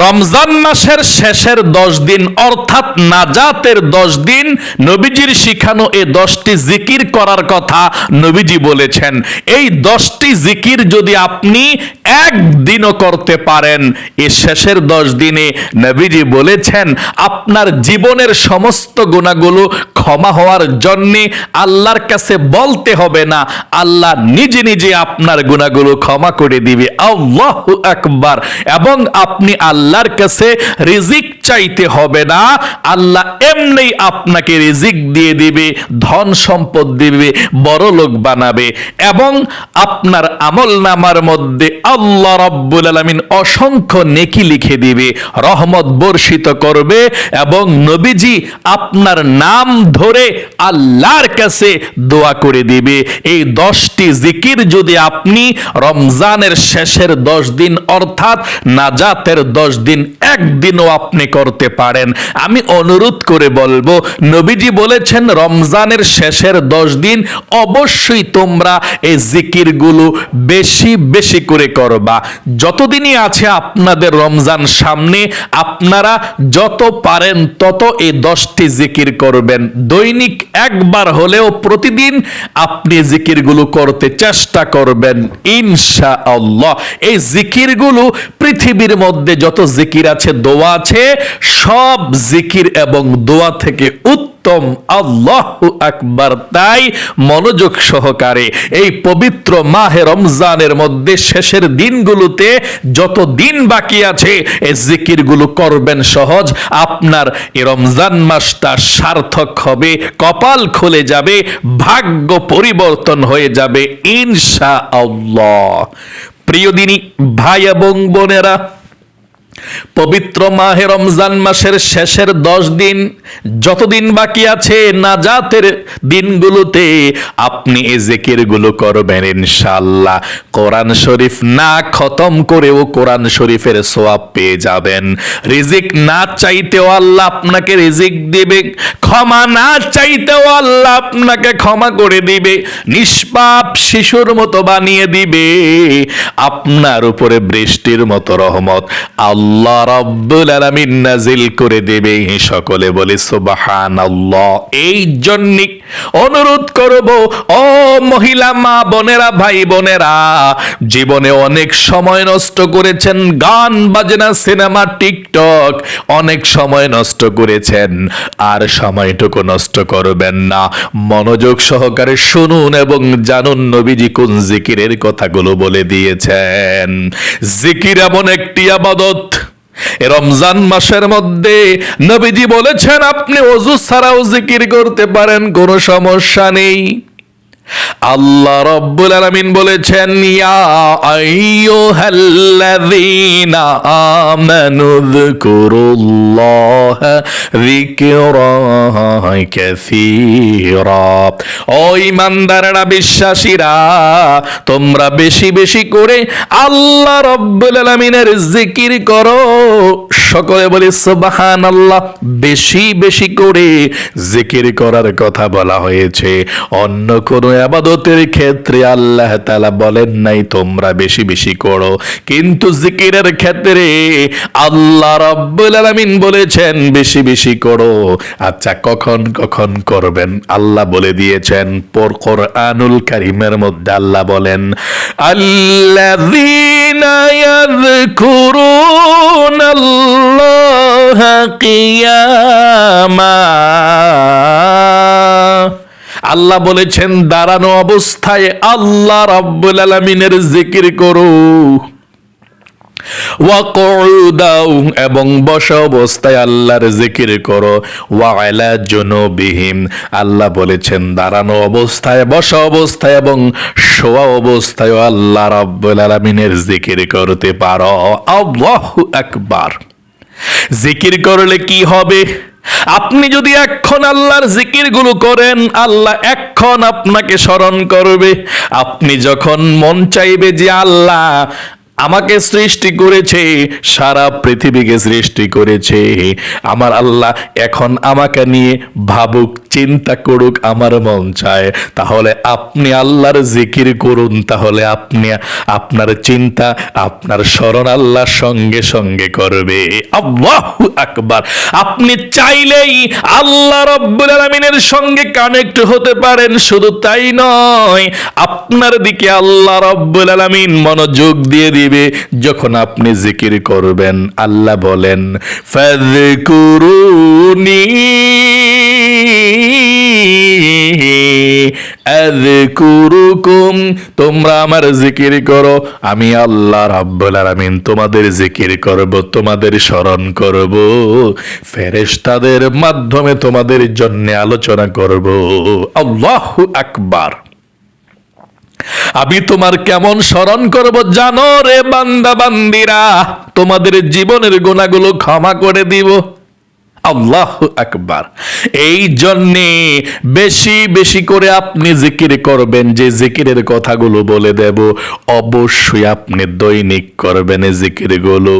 রমজান মাসের শেষের দশ দিন, অর্থাৎ নাজাতের দশ দিন, নবীজির শিখানো এই দশটি জিকির করার কথা নবীজি বলেছেন। এই দশটি জিকির যদি আপনি একদিনও করতে পারেন এই শেষের দশ দিনে নবীজি বলেছেন, আপনার জীবনের সমস্ত গুণাগুলো ক্ষমা হওয়ার জন্যে আল্লাহর কাছে বলতে হবে না, আল্লাহ নিজে নিজে আপনার গুণাগুলো ক্ষমা করে দিবে। আল্লাহ আকবার। এবং আপনি আল্লাহর কাছে রিজিক চাইতে হবে না। আল্লাহ এমনি আপনাকে রিজিক দিয়ে দিবে, ধন সম্পদ দিবে, বড় লোক বানাবে এবং আপনার আমল নামার মধ্যে আল্লাহ রব্বুল আলমিন অসংখ্য নেকি লিখে দিবে, রহমত বর্ষিত করবে এবং নবীজি আপনার নাম ধরে আল্লাহর কাছে দোয়া করে দিবে। এই দশটি জিকির যদি আপনি রমজানের শেষের দশ দিন অর্থাৎ নাজাতের দশ দিন একদিনও আপনি করতে পারেন। আমি অনুরোধ করে বলব, নবীজি বলেছেন, রমজানের শেষের দশ দিন অবশ্যই তোমরা এই জিকিরগুলো বেশি বেশি করে করবা। যতদিনই আছে আপনাদের রমজান সামনে, আপনারা যত পারেন তত এই দশটি জিকির করবেন। দৈনিক একবার হলেও প্রতিদিন আপনি জিকিরগুলো করতে চেষ্টা করবেন ইনশা আল্লাহ এই জিকিরগুলো পৃথিবীর মধ্যে যত জিকির আছে, দোয়া আছে সব জিকির এবং দোয়া থেকে উত্তম আল্লাহ আকবার, তাই মনোযোগ সহকারে এই পবিত্র মাহে রমজানের মধ্যে শেষের দিনগুলোতে যত দিন বাকি আছে এই জিকিরগুলো করবেন সহজ। আপনার এই রমজান মাসটা সার্থক হবে, কপাল খুলে যাবে, ভাগ্য পরিবর্তন হয়ে যাবে ইনশা আল্লাহ প্রিয় দিনী, ভাই এবং বোনেরা পবিত্র মাহে রমজান মাসের শেষের দশ দিন যতদিন বাকি আছে নাজাতের দিনগুলোতে আপনি এই জিকিরগুলো করবেন ইনশাআল্লাহ। কোরআন শরীফ না খতম করেও কোরআন শরীফের সোয়াব পেয়ে যাবেন। রিজিক না চাইতেও আল্লাহ আপনাকে রিজিক দিবে। ক্ষমা না চাইতেও আল্লাহ আপনাকে ক্ষমা করে দিবে। নিষ্পাপ শিশুর মতো বানিয়ে দিবে। আপনার উপরে বৃষ্টির মতো রহমত। আল্লাহ রব্বুল আলামিন নাজিল করে দেবে। সকলে বলে, সুবহানাল্লাহ। এই জন্য অনুরোধ করব, ও মহিলা মা বোনেরা, ভাই বোনেরা, জীবনে অনেক সময় নষ্ট করেছেন, গান, বাজনা, সিনেমা, টিকটক অনেক সময় নষ্ট করেছেন, আর সময়টুকু নষ্ট করবেন না। মনোযোগ সহকারে শুনুন এবং জানুন, নবীজি কোন জিকিরের কথাগুলো বলে দিয়েছেন। জিকির এমন একটি আবাদত রমজান মাসের মধ্যে নবীজি বলেছেন আপনি অজু ছাড়াও জিকির করতে পারেন কোনো সমস্যা নেই। আল্লাহ রব্বুল আলামিন বলেছেন, ইয়া আইয়ুহাল্লাযীনা আমানু যকুরুল্লাহ যিকরান কাসীরা। ও ঈমানদাররা, বিশ্বাসীরা, তোমরা বেশি বেশি করে আল্লাহ রব্বুল আলামিনের জিকির করো। সকলে বলি, সুবহানাল্লাহ। বেশি বেশি করে জিকির করার কথা বলা হয়েছে। অন্য কোনো আবাদতের ক্ষেত্রে আল্লাহ তালা বলেন, নাই, তোমরা বেশি বেশি করো। কিন্তু জিকিরের ক্ষেত্রে আল্লাহ রব্বুল আলামিন বলেছেন, বেশি বেশি করো। আচ্ছা কখন কখন করবেন? আল্লাহ বলে দিয়েছেন, পর কোরআনুল কারিমের মধ্যে আল্লাহ বলেন আল্লাহ কিয়ামা। আল্লাহ বলেছেন, দাঁড়ানো অবস্থায় আল্লাহ রাব্বুল আলামিনের জিকির করো। ওয়াকুদাও এবং বসা অবস্থায় আল্লাহর জিকির করো। ওয়ালা জুনুবিহিম, আল্লাহ বলেছেন, দাঁড়ানো অবস্থায়, বসা অবস্থায় এবং শোয়া অবস্থায় আল্লাহ রাব্বুল আলামিনের জিকির করতে পারো। আল্লাহু আকবার। জিকির করলে কি হবে? আপনি যদি এখন আল্লাহর জিকিরগুলো করেন, আল্লাহ এখন আপনাকে স্মরণ করবে। আপনি যখন মন চাইবে যে আল্লাহ আমাকে সৃষ্টি করেছে, সারা পৃথিবীকে সৃষ্টি করেছে, আমার আল্লাহ এখন আমাকে নিয়ে ভাবুক চিন্তা করুক, আমার মন চায়। তাহলে আপনি আল্লাহর জিকির করুন, তাহলে আপনি, আপনার চিন্তা, আপনার স্মরণ আল্লাহর সঙ্গে সঙ্গে করবে। আকবার। আপনি চাইলেই আল্লাহ রব্বুল আলামিনের সঙ্গে কানেক্ট হতে পারেন, শুধু তাই নয়, আপনার দিকে আল্লাহ রব্বুল আলামিন মনোযোগ দিয়ে দিবে, যখন আপনি জিকির করবেন। আল্লাহ বলেন, ফাযকুরুনি আযকুরুকুম, তোমরা আমার জিকির করো। আমি আল্লাহ রাব্বুল আলামিন তোমাদের জিকির করব, তোমাদের স্মরণ করব। ফেরেশতাদের মাধ্যমে তোমাদের জন্য আলোচনা করব। আল্লাহু আকবার। আমি তোমার কেমন স্মরণ করব জানো রে বান্দা বান্দিরা তোমাদের জীবনের গুণাগুলো ক্ষমা করে দিব। আল্লাহ আকবার। এই জন্যে বেশি বেশি করে আপনি জিকির করবেন, যে জিকিরের কথাগুলো বলে দেব, অবশ্যই আপনি দৈনিক করবেন জিকিরগুলো।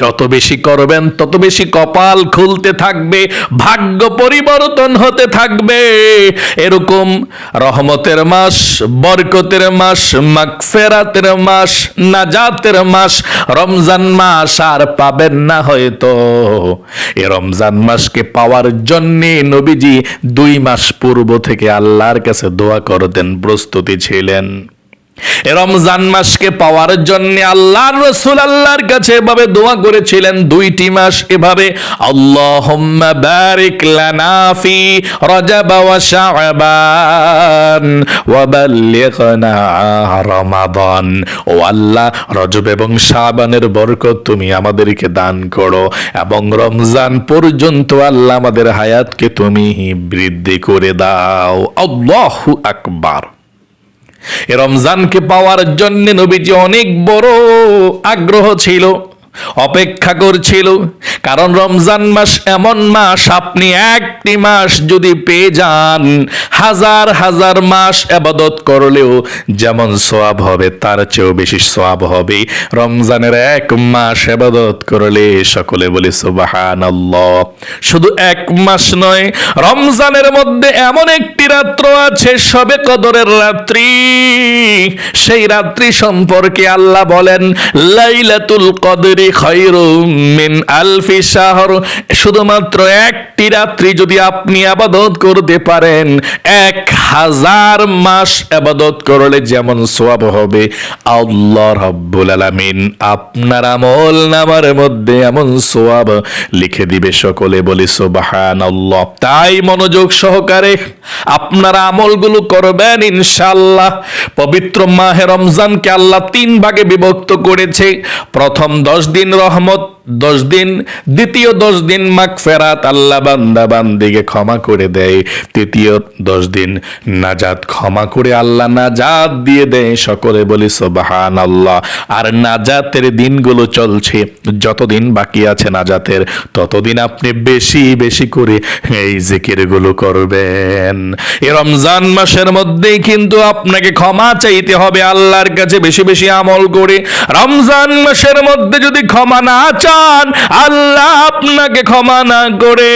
যত বেশি করবেন, তত বেশি কপাল খুলতে থাকবে, ভাগ্য পরিবর্তন হতে থাকবে। এরকম রহমতের মাস, বরকতের মাস, মাগফেরাতের মাস, নাজাতের মাস, রমজান মাস আর পাবেন না হয়তো। এ রমজান মাসকে পাওয়ার জন্যে নবীজি দুই মাস পূর্ব থেকে আল্লাহর কাছে দোয়া করতেন, প্রস্তুতি ছিলেন। রমজান মাসকে পাওয়ার জন্য আল্লাহর রসুল আল্লাহর কাছে এভাবে দোয়া করেছিলেন, দুইটি মাস এভাবে, আল্লাহুম্মা বারিক লানা ফি রজব ওয়া শাবান ওয়া বাল্লিগনা রমাদান। ও আল্লাহ, রজব এবং শাবানের বরকত তুমি আমাদেরকে দান করো এবং রমজান পর্যন্ত আল্লাহ আমাদের হায়াতকে তুমি বৃদ্ধি করে দাও। আল্লাহু আকবার। রমজানকে পাওয়ার জন্য নবীজি অনেক বড় আগ্রহ ছিল। অপেক্ষা করছিল, কারণ রমজান মাস এমন মাস, আপনি একটি মাস যদি পেয়ে যান, হাজার হাজার মাস আবাদত করলেও যেমন সোয়াব হবে, তার চেয়েও বেশি সোয়াব হবে। রমজানের এক মাস আবাদত করলে সকলে বলি সুবাহান শুধু এক মাস নয়, রমজানের মধ্যে এমন একটি রাত্র আছে, সবে কদরের রাত্রি। সেই রাত্রি সম্পর্কে আল্লাহ বলেন, লাইলাতুল কদরি খায়রুম মিন আলফি শাহর। শুধুমাত্র একটি রাত্রি যদি আপনি আবাদত করতে পারেন, এক হাজার মাস আবাদত করলে যেমন সোয়াব হবে। আল্লাহ রাব্বুল আপনার আমল নামার মধ্যে এমন সোয়াব লিখে দিবে সকলে বলি, সুবহানাল্লাহ। তাই মনোযোগ সহকারে আপনারা আমলগুলো করবেন ইনশাআল্লাহ। পবিত্র মাহে রমজানকে আল্লাহ তিন ভাগে বিভক্ত করেছে। প্রথম দশ দিন রহমত, দশ দিন, দ্বিতীয় দশ দিন মাগ ফেরাত আল্লাহ বান্দা বান্দিকে ক্ষমা করে দেয়। তৃতীয় দশ দিন নাজাত ক্ষমা করে আল্লাহ নাজাত দিয়ে দেয় সকলে বলি সোবাহান আল্লাহ আর নাজাতের দিনগুলো চলছে, যতদিন বাকি আছে নাজাতের, ততদিন আপনি বেশি বেশি করে এই জিকিরগুলো করবেন। এ রমজান মাসের মধ্যেই কিন্তু আপনাকে ক্ষমা চাইতে হবে আল্লাহর কাছে বেশি বেশি আমল করে। রমজান মাসের মধ্যে যদি ক্ষমা না চান, আল্লাহ আপনাকে ক্ষমা না করে।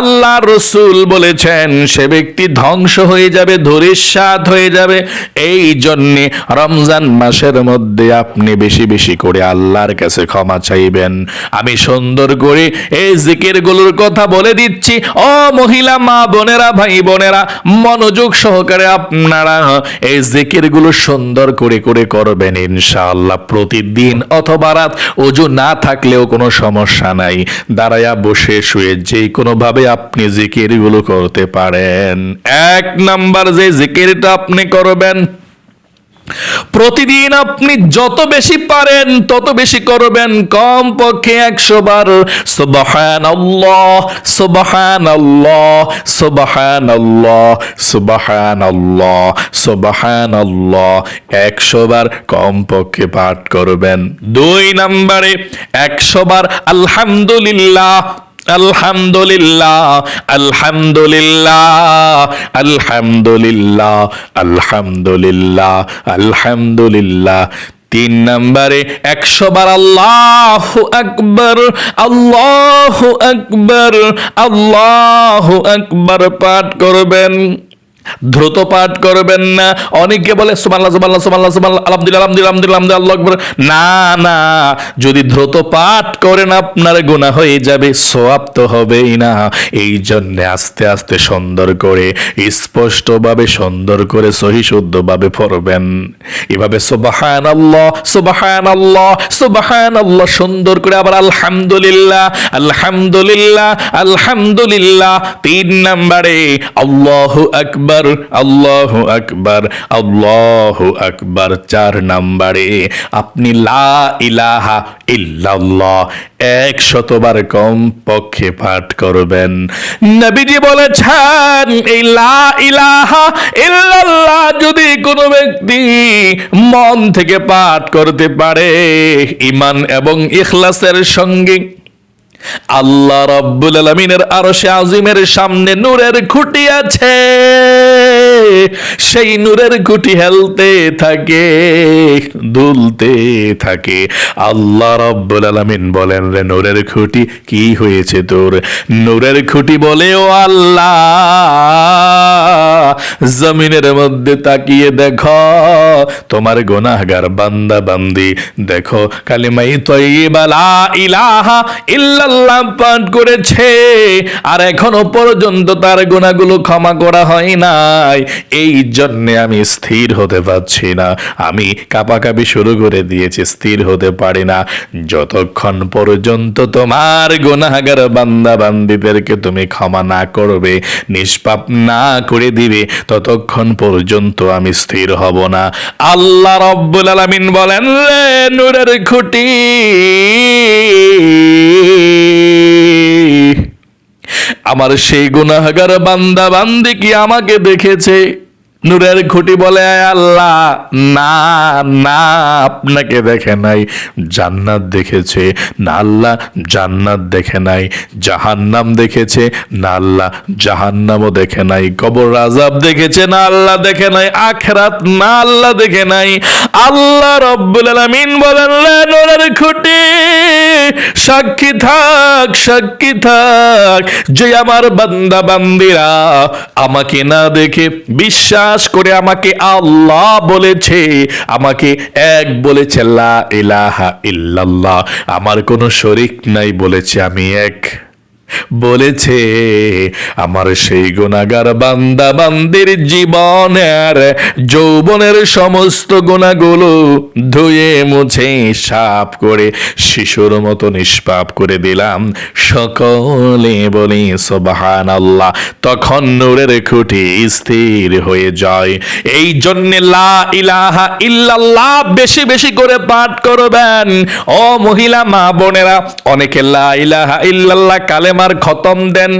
আল্লাহ রসুল বলেছেন, সে ব্যক্তি ধ্বংস হয়ে যাবে ধরিস্বাদ হয়ে যাবে। এই জন্যে রমজান মাসের মধ্যে আপনি বেশি বেশি করে আল্লাহর কাছে ক্ষমা চাইবেন। আমি সুন্দর করে এই জিকিরগুলোর কথা বলে দিচ্ছি। ও মহিলা, মা বোনেরা, ভাই বোনেরা, মনোযোগ সহকারে আপনারা এই জিকিরগুলো সুন্দর করে করে করবেন ইনশাআল্লাহ প্রতিদিন অথবা রাত অজু না থাকলেও কোনো সমস্যা নাই। দাঁড়ায়া বসে শুয়ে যে কোনোভাবে আপনি জিকিরগুলো করতে পারেন। এক নাম্বার যে জিকিরটা আপনি করবেন প্রতিদিন আপনি যত বেশি পারেন, তত বেশি করবেন। কম পক্ষে একশো বার। সুবাহান আল্লাহ সুবাহান আল্লাহ সুবাহান আল্লাহ সুবাহান আল্লাহ সুবাহান আল্লাহ একশো বার কম পক্ষে পাঠ করবেন। দুই নম্বরে, একশো বার আলহামদুলিল্লাহ আলহামদুলিল্লাহ আলহামদুলিল্লাহ আলহামদুলিল্লাহ আলহামদুলিল্লাহ আলহামদুলিল্লাহ। তিন নম্বরে একশো বার আল্লাহ আকবর আল্লাহ আকবর আল্লাহ আকবর পাঠ করবেন। দ্রুত পাঠ করবেন না। অনেকে বলে সুমাল্লাহ সুমাল্লাহ সুমাল্লাহ সুমাল্লাহ আলহামদুলিল্লাহ আলহামদুলিল্লাহ আলহামদুলিল্লাহ আল্লাহু আকবার। না না, যদি দ্রুত পাঠ করেন আপনার গুনাহ হয়ে যাবে, সোয়াব তো হবেই না। এই জন্য আস্তে আস্তে সুন্দর করে, স্পষ্টভাবে সুন্দর করে, সহি শুদ্ধভাবে পড়বেন। এভাবে সুবাহান আল্লাহ সুবাহান আল্লাহ সুবাহান আল্লাহ সুন্দর করে আবার আলহামদুলিল্লাহ আলহামদুলিল্লাহ আলহামদুলিল্লাহ, তিন নম্বরে, আল্লাহু আকবার। আল্লাহু আকবার আল্লাহু আকবার, চার নম্বরে। আপনি লা ইলাহা ইল্লাল্লাহ এক শতবার কম পক্ষে পাঠ করবেন। নবীজি বলেছেন, এই লা ইলাহা ইল্লাল্লাহ যদি কোনো ব্যক্তি মন থেকে পাঠ করতে পারে ইমান এবং ইখলাসের সঙ্গে আল্লাহ রব্বুল আলমিনের আরশে আজিমের সামনে নূরের খুঁটি আছে। সেই নূরের খুঁটি হেলতে থাকে, দুলতে থাকে। আল্লাহ রব্বুল আলমিন বলেন, রে নূরের খুঁটি, কি হয়েছে তোর? নূরের খুঁটি বলে, ও আল্লাহ, জমিনের মধ্যে তাকিয়ে দেখো, তোমার গোনাহগার বান্দা বান্দি। দেখো, কালিমাই তৈবা লা ইলাহা ইল্লাল্লাহ পাঠ করেছে, আর এখনও পর্যন্ত তার গুণাগুলো ক্ষমা করা হয় নাই। এই জন্যে আমি স্থির হতে পারছি না। আমি কাপাকাপি শুরু করে দিয়েছি, স্থির হতে পারি না। যতক্ষণ পর্যন্ত তোমার গুনাহগার বান্দা বান্দিদেরকে তুমি ক্ষমা না করবে, নিষ্পাপ না করে দিবে, ততক্ষণ পর্যন্ত আমি স্থির হব না। আল্লাহ রব্বুল আলামিন বলেন রে নূরের খুঁটি। আমার সেই গুনাহগার বান্দা বান্দি কি আমাকে দেখেছে? নূরের খুঁটি বলে আল্লাহ, না না, আপনাকে দেখে নাই, জান্নাত দেখেছে, না আল্লাহ, জান্নাত দেখে নাই, জাহান্নাম দেখেছে, না আল্লাহ, জাহান্নামও দেখে নাই, কবর আজাব দেখেছে, না আল্লাহ দেখে নাই, আখরাত, না আল্লাহ দেখে নাই, আল্লাহ রব্বুল আলামিন বলেন, "লে নূরের খুঁটি, সাক্ষী থাক সাক্ষী থাক, যে আমার বান্দা বান্দিরা আমাকে না দেখে বিশ্বাস করে আমাকে আল্লাহ বলেছে। আমাকে এক বলেছে, লা ইলাহা ইল্লাল্লাহ। আমার কোনো শরিক নাই বলেছে, আমি এক। বলেছে, আমার সেই গুণাগার বান্দা বান্দির জীবনের যৌবনের সমস্ত গুণাগুলো ধুয়ে মুছে সাপ করে শিশুর মতো নিষ্পাপ করে দিলাম। সকলে বলি সোবাহান আল্লাহ তখন নূরের খুঁটি স্থির হয়ে যায়। এই জন্যে লা ইলাহা ইল্লাল্লাহ বেশি বেশি করে পাঠ করবেন। ও মহিলা, মা বোনেরা, অনেকে লা ইলাহা ইল্লাল্লাহ কালেমার খতম দেন।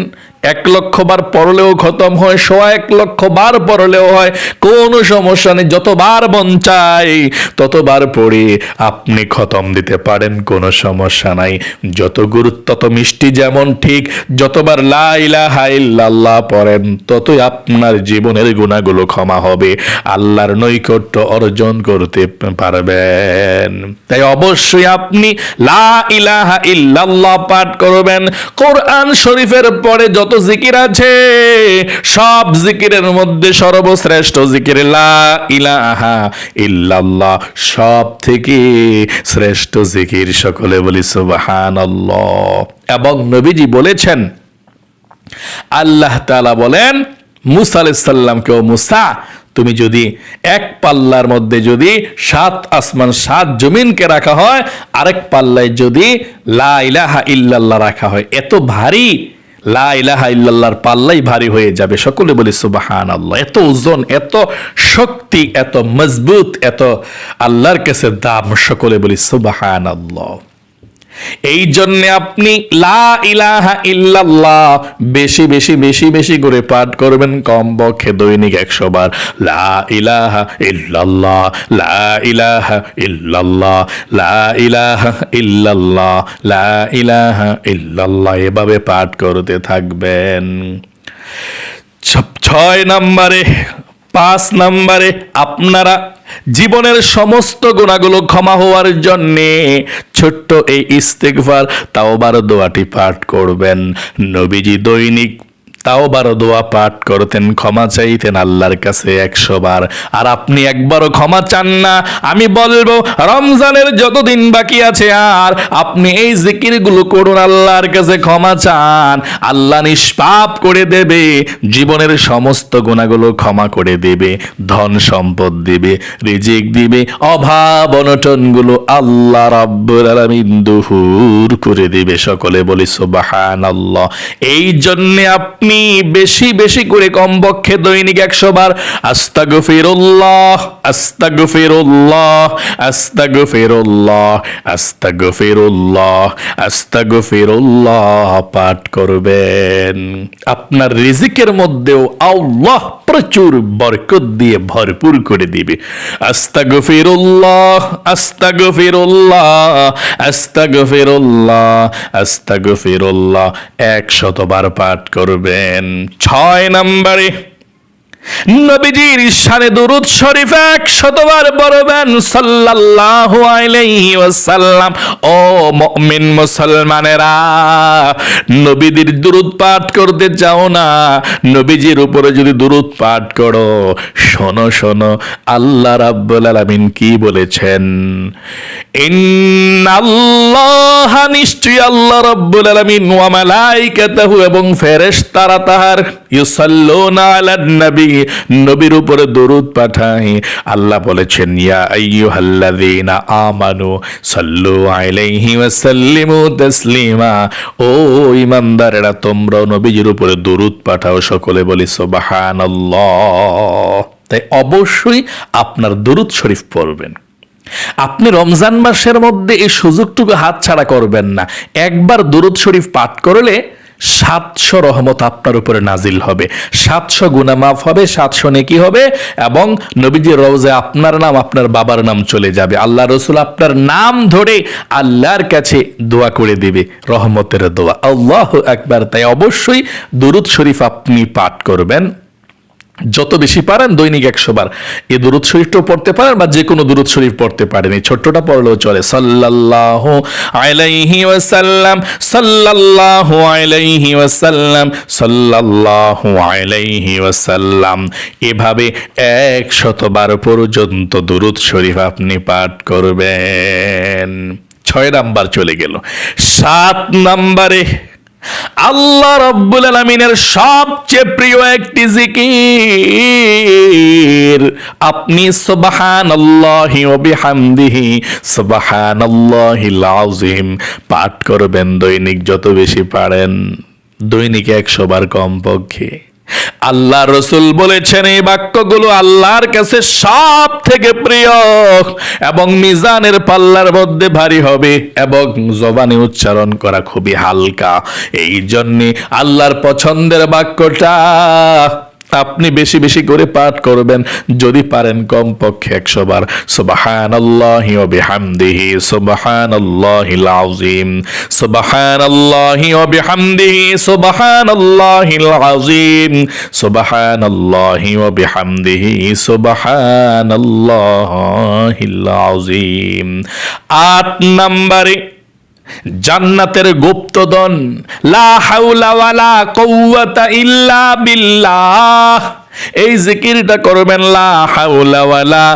এক লক্ষ বার পড়লেও খতম হয়, সোয়া এক লক্ষ বার পড়লেও হয়। কোনো সমস্যা নেই, যতবার মন চাই, ততবার পড়ে। আপনি খতম দিতে পারেন, কোনো সমস্যা নাই। যত গুরুত্ব তত মিষ্টি যেমন ঠিক। যতবার লা ইলাহা ইল্লাল্লাহ পড়েন, ততই আপনার জীবনের গুণাগুলো ক্ষমা হবে। আল্লাহর নৈকট্য অর্জন করতে পারবেন। তাই অবশ্যই আপনি লা ইলাহা ইল্লাল্লাহ পাঠ করবেন। কোরআন শরীফের পরে যত জিকির আছে। সব জিকিরের মধ্যে সর্বশ্রেষ্ঠ জিকির ইল্লাল্লাহ। সব থেকে শ্রেষ্ঠ জিকির সকলে বলি সুবহানাল্লাহ। এবং নবীজি বলেছেন, আল্লাহ তাআলা বলেন, মুসা আলাইসাল্লামকে ও মুসা, তুমি যদি এক পাল্লার মধ্যে যদি সাত আসমান, সাত জমিনকে রাখা হয়, আরেক পাল্লায় যদি লা ইলাহা ইল্লাল্লাহ রাখা হয়, এত ভারী লা পাল্লাই ভারী হয়ে যাবে। সকলে বলি সুবাহান আল্লাহ এত ওজন, এত শক্তি, এত মজবুত, এত আল্লাহর কাছে দাম, সকলে বলি সুবাহান আল্লাহ এই জন্য আপনি লা ইলাহা ইল্লাল্লাহ বেশি বেশি বেশি বেশি করে পাঠ করবেন কম পক্ষে দৈনিক একশো বার। লা ইলাহা ইল্লাল্লাহ, লা ইলাহা ইল্লাল্লাহ, লা ইলাহা ইল্লাল্লাহ, লা ইলাহা ইল্লাল্লাহ, এভাবে পাঠ করতে থাকবেন। ছয় নম্বরে, পাঁচ নম্বরে আপনারা জীবনের সমস্ত গুণাগুলো ক্ষমা হওয়ার জন্যে ছোট্ট এই ইস্তেকভার তাওবার দোয়াটি পাঠ করবেন। নবীজি দৈনিক তাও বারো দোয়া পাঠ করতেন, ক্ষমা চাইতেন আল্লাহর কাছে একশো বার। আর আপনি একবারও ক্ষমা চান না, আমি বলব, রমজানের যতদিন বাকি আছে আর আপনি এই জিকিরগুলো করুন, আল্লাহর কাছে ক্ষমা চান। আল্লাহ নিষ্পাপ করে দেবে, জীবনের সমস্ত গুণাগুলো ক্ষমা করে দেবে, ধন সম্পদ দিবে, রিজিক দিবে, অভাব অনটনগুলো আল্লাহ রাব্বুল আলামিন দুহুর করে দিবে। সকলে বলি, সুবহানাল্লাহ। এই জন্য আপনি বেশি বেশি করে কমপক্ষে দৈনিক একশো বার আস্তাগফিরুল্লাহ আস্তাগফিরুল্লাহ আস্তাগফিরুল্লাহ আস্তাগফিরুল্লাহ আস্তাগফিরুল্লাহ পাঠ করবেন। আপনার রিজিকের মধ্যেও আল্লাহ প্রচুর বরকত দিয়ে ভরপুর করে দিবে। আস্তাগফিরুল্লাহ আস্তাগফিরুল্লাহ আস্তাগফিরুল্লাহ আস্তাগফিরুল্লাহ, একশতবার পাঠ করবেন। ছয় নম্বরে নবীজির শানে দুরুদ শরীফ এক শতবার সাল্লাল্লাহু আলাইহি ওয়াসাল্লাম। ও মুমিন মুসলমানেরা নবীদের দুরুদ পাঠ করতে চাও না। নবীজির উপরে যদি দুরুদ পাঠ করো, শোনো শোনো, আল্লাহ রাব্বুল আলামিন কি বলেছেন? ইন্নাল্লাহ নিশ্চয়ই আল্লাহ রাব্বুল আলামিন ওয়া মালাইকাতাহু এবং ফেরেশতারা তাহার ইউসাল্লুনা আলান নবী নবীর উপরে দরুদ পাঠায় আল্লাহ বলেছেন, ইয়া আমানু সাল্লু আলাইহি ওয়া সাল্লিমু তাসলিমা। ও নবীজির উপরে দরুদ পাঠাও। সকলে বলি, সুবহানাল্লাহ। তাই অবশ্যই আপনার দরুদ শরীফ পড়বেন। আপনি রমজান মাসের মধ্যে এই সুযোগটুকু হাতছাড়া করবেন না। একবার দুরুদ শরীফ পাঠ করলে সাতশো রহমত আপনার উপরে নাজিল হবে। সাতশো গুনা মাফ হবে, সাতশো নেকি হবে এবং নবীজির রওজে আপনার নাম, আপনার বাবার নাম চলে যাবে। আল্লাহ রসুল আপনার নাম ধরে আল্লাহর কাছে দোয়া করে দেবে, রহমতের দোয়া। আল্লাহ একবার তাই অবশ্যই দুরুদ শরীফ আপনি পাঠ করবেন। যত বেশি পারেন দৈনিক একশো বার। এই দুরুদ শরীফটাও পড়তে পারেন বা যে কোনো দুরুদ শরীফ পড়তে পারেন। এই ছোট্টটা পড়লেও চলে। সাল্লাল্লাহু আলাইহি ওয়াসাল্লাম, সাল্লাল্লাহু আলাইহি ওয়াসাল্লাম, সাল্লাল্লাহু আলাইহি ওয়াসাল্লাম। এভাবে একশতবার পর্যন্ত দুরুদ শরীফ আপনি পাঠ করবেন। ছয় নাম্বার চলে গেল। সাত নাম্বারে আল্লাহ রব্বুল আলমিনের সবচেয়ে প্রিয় একটি জিকির। আপনি সুবাহান আল্লাহি অবিহামদিহি সুবাহান আল্লাহিল লাউজিম পাঠ করবেন, দৈনিক যত বেশি পারেন, দৈনিক একশো বার কমপক্ষে। আল্লাহ রসুল বলেছেন, এই বাক্যগুলো আল্লাহর কাছে সব থেকে প্রিয় এবং মিজানের পাল্লার মধ্যে ভারী হবে এবং জবানে উচ্চারণ করা খুবই হালকা। এই জন্যে আল্লাহর পছন্দের বাক্যটা আপনি বেশি বেশি করে পাঠ করবেন, যদি পারেন কমপক্ষে একশো বার। সুবাহান আল্লাহি ও বিহামদিহি সুবাহান আল্লাহিল আযীম সুবাহান আল্লাহি ও বিহামদিহি সুবাহান আল্লাহিল আযীম সুবাহান আল্লাহি ও বিহামদিহি সুবাহান আযীম। আট নম্বরে জান্নাতের গুপ্তদন লা হাওলা ওয়ালা ইল্লা বিল্লাহ। এই জিকিরটা করবেন, লা হাওলা ওয়ালা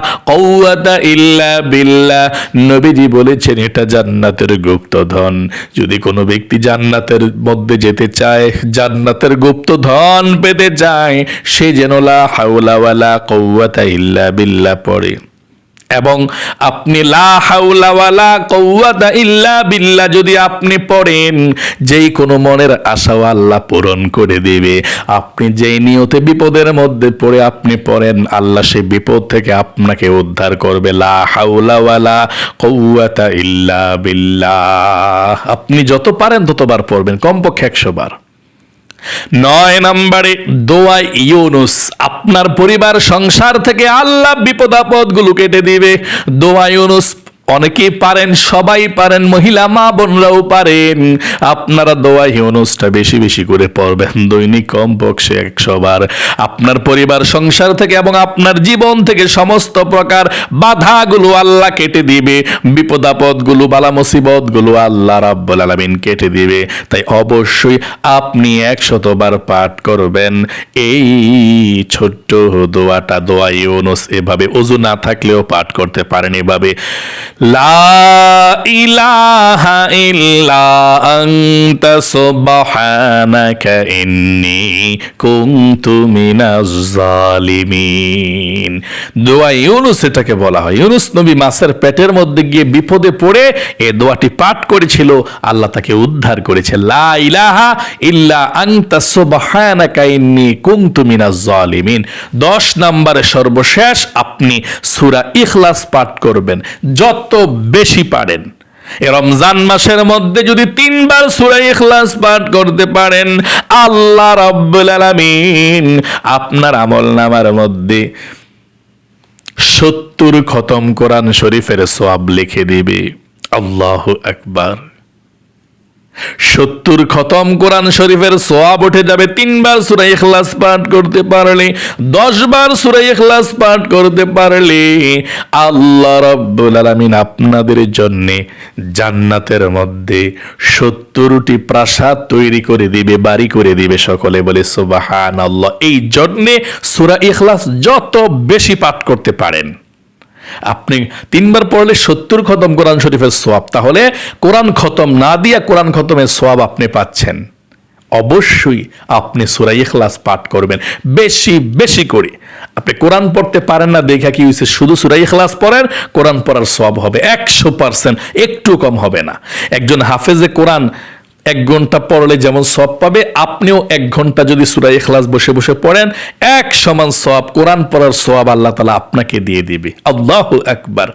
ইল্লা বিল্লাহ। নবীজি বলেছেন, এটা জান্নাতের গুপ্তধন। যদি কোনো ব্যক্তি জান্নাতের মধ্যে যেতে চায়, জান্নাতের গুপ্তধন পেতে চায়, সে যেন লা হাওলা ওয়ালা ইল্লা বিল্লাহ পড়ে। এবং আপনি লা হাওলা কওয়াতা ইল্লা বিল্লাহ, যদি আপনি পড়েন, যেই কোনো মনের আশাও আল্লাহ পূরণ করে দেবে। আপনি যেই নিয়তে বিপদের মধ্যে পড়ে আপনি পড়েন, আল্লাহ সেই বিপদ থেকে আপনাকে উদ্ধার করবে। লা হাওলা কওয়াতা ইল্লা বিল্লাহ। আপনি যত পারেন ততবার পড়বেন, কমপক্ষে একশো বার। নয় নম্বরে দোয়া ইউনুস, আপনার পরিবার সংসার থেকে আল্লাহ বিপদ আপদগুলো কেটে দিবে। দোয়া ইউনুস অনেকেই পারেন, সবাই পারেন, মহিলা মা বোনরাও পারেন। আপনারা দোয়া ইউনুসটা বেশি বেশি করে পড়বেন, দৈনিক কমপক্ষে একশো বার। আপনার পরিবার, সংসার থেকে এবং আপনার জীবন থেকে সমস্ত প্রকার বাধাগুলো আল্লাহ কেটে দিবে। বিপদ আপদগুলো, বালা মুসিবতগুলো আল্লাহ রাব্বুল আলামিন কেটে দিবে। তাই অবশ্যই আপনি একশতবার পাঠ করবেন। এই ছোট্ট দোয়াটা দোয়া ইউনুস এভাবে ওযু না থাকলেও পাঠ করতে পারেন। এভাবে দোয়া এটাকে বলা হয়। নবী মাছের পেটের মধ্যে গিয়ে বিপদে পড়ে এ দোয়াটি পাঠ করেছিল, আল্লাহ তাকে উদ্ধার করেছে। লা ইল্লা আনতা সুবহানাকা ইন্নী কুনতু মিনাজ জালিমিন। 10 নম্বরে সর্বশেষ আপনি সূরা ইখলাস পাঠ করবেন। যত বেশি পারেন। রমজান মাসের মধ্যে যদি তিনবার সুরাই ইখলাস পাঠ করতে পারেন, আল্লাহ রাব্বুল আলামিন আপনার আমল নামার মধ্যে সত্তর খতম কোরআন শরীফের সোয়াব লিখে দিবে। আল্লাহ আকবার। সত্তর খতম কোরআন শরীফের সোয়াব উঠে যাবে, তিনবার সুরাই ইখলাস পাঠ করতে পারলে দশ বার সুরাই ইখলাস পাঠ করতে পারলে, আল্লাহ রব্বুল আলামিন আপনাদের জন্যে জান্নাতের মধ্যে সত্তরটি প্রাসাদ তৈরি করে দিবে, বাড়ি করে দিবে সকলে বলে সুবাহান আল্লাহ এই জন্যে সুরা ইখলাস যত বেশি পাঠ করতে পারেন। আপনি তিনবার পড়লে সত্তর খতম কোরআন শরীফের সোয়াব। তাহলে কোরআন খতম না দিয়া কোরআন খতমের সোয়াব আপনি পাচ্ছেন। অবশ্যই আপনি সুরাই ইখলাস পাঠ করবেন। বেশি বেশি করে। আপনি কোরআন পড়তে পারেন না, দেখা কি হয়েছে শুধু সুরাই ইখলাস পড়েন, কোরআন পড়ার সব হবে। একশো পার্সেন্ট, একটু কম হবে না। একজন হাফেজে কোরআন এক ঘণ্টা পড়লে যেমন সব পাবে, আপনিও এক ঘণ্টা যদি সুরাই ইখলাস বসে বসে পড়েন, এক সমান সব কোরআন পড়ার সব আল্লাহ তালা আপনাকে দিয়ে দিবে। আল্লাহ একবার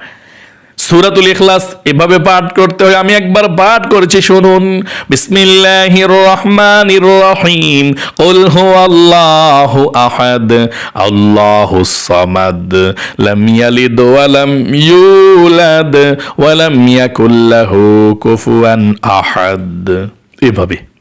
সুরাতুল ইখলাস এভাবে পাঠ করতে হয়, আমি একবার পাঠ করেছি, শুনুন। বিসমিল্লাহির রহমানির রহিম। কুল হুয়াল্লাহু আহাদ আল্লাহুস সামাদ। লাম ইয়ালিদ ওয়া লাম ইউলাদ, ওয়া লাম ইয়াকুল লাহু কুফুয়ান আহাদ। এভাবে।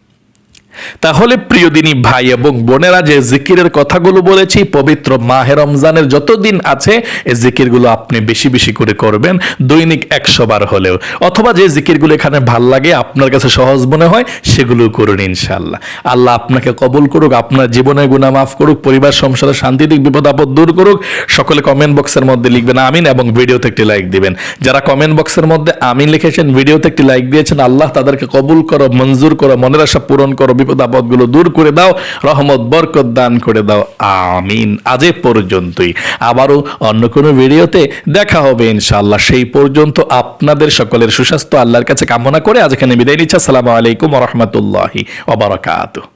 তাহলে প্রিয় দিনী ভাই এবং বোনেরা, যে জিকিরের কথাগুলো বলেছি, পবিত্র মাহে রমজানের যতদিন আছে এই জিকিরগুলো আপনি বেশি বেশি করে করবেন, দৈনিক একশো বার হলেও। অথবা যে জিকিরগুলো এখানে ভালো লাগে, আপনার কাছে সহজ মনে হয় সেগুলো করুন ইনশাল্লাহ আল্লাহ আপনাকে কবুল করুক, আপনার জীবনের গুণা মাফ করুক, পরিবার সংসারে শান্তি দিক, বিপদ আপদ দূর করুক। সকলে কমেন্ট বক্সের মধ্যে লিখবেন, আমিন এবং ভিডিওতে একটি লাইক দিবেন। যারা কমেন্ট বক্সের মধ্যে আমিন লিখেছেন, ভিডিওতে একটি লাইক দিয়েছেন, আল্লাহ তাদেরকে কবুল করো, মঞ্জুর করো, মনের আশা পূরণ করো বিপদ আপদগুলো দূর করে দাও, রহমত, বরকত দান করে দাও। আমিন। আজ পর্যন্তই। আবারও অন্য কোনো ভিডিওতে দেখা হবে ইনশাআল্লাহ। সেই পর্যন্ত আপনাদের সকলের সুস্বাস্থ্য, আল্লাহর কাছে কামনা করে আজ এখানে বিদায় নিচ্ছি। আসসালামু আলাইকুম রহমতুল্লাহি ওবরাকাতুহ